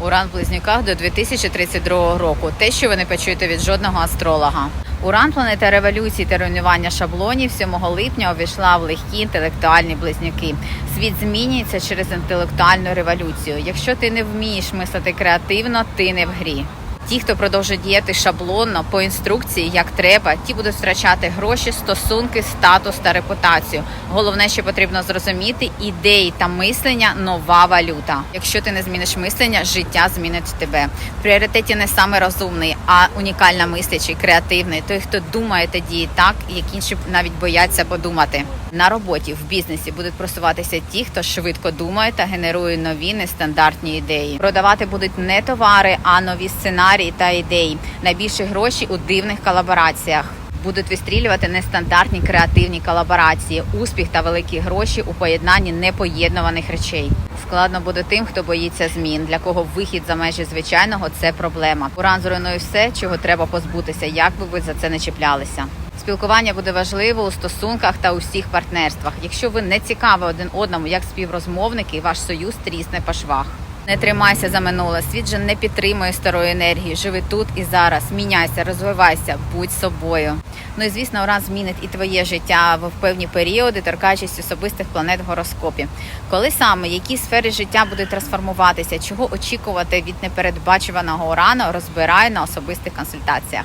Уран в близнюках до 2032 року. Те, що ви не почуєте від жодного астролога. Уран планета революції та руйнування шаблонів 7 липня увійшла в легкі інтелектуальні близнюки. Світ змінюється через інтелектуальну революцію. Якщо ти не вмієш мислити креативно, ти не в грі. Ті, хто продовжує діяти шаблонно по інструкції, як треба, ті будуть втрачати гроші, стосунки, статус та репутацію. Головне, що потрібно зрозуміти, ідеї та мислення нова валюта. Якщо ти не зміниш мислення, життя змінить тебе. В пріоритеті не саме розумний, а унікально мислячий, креативний, той, хто думає та діє так, як інші навіть бояться подумати. На роботі в бізнесі будуть просуватися ті, хто швидко думає та генерує нові нестандартні ідеї. Продавати будуть не товари, а нові сценарії та ідеї. Найбільші гроші у дивних колабораціях. Будуть вистрілювати нестандартні креативні колаборації, успіх та великі гроші у поєднанні непоєднуваних речей. Складно буде тим, хто боїться змін, для кого вихід за межі звичайного це проблема. Уран зруйнує все, чого треба позбутися, як би ви за це не чіплялися. Спілкування буде важливо у стосунках та у всіх партнерствах. Якщо ви не цікаві один одному як співрозмовники, ваш союз трісне по швах. Не тримайся за минуле. Світ же не підтримує старої енергії. Живи тут і зараз. Міняйся, розвивайся, будь собою. Ну і звісно, уран змінить і твоє життя в певні періоди, торкаючись особистих планет в гороскопі. Коли саме які сфери життя будуть трансформуватися, чого очікувати від непередбачуваного урану, розбирай на особистих консультаціях.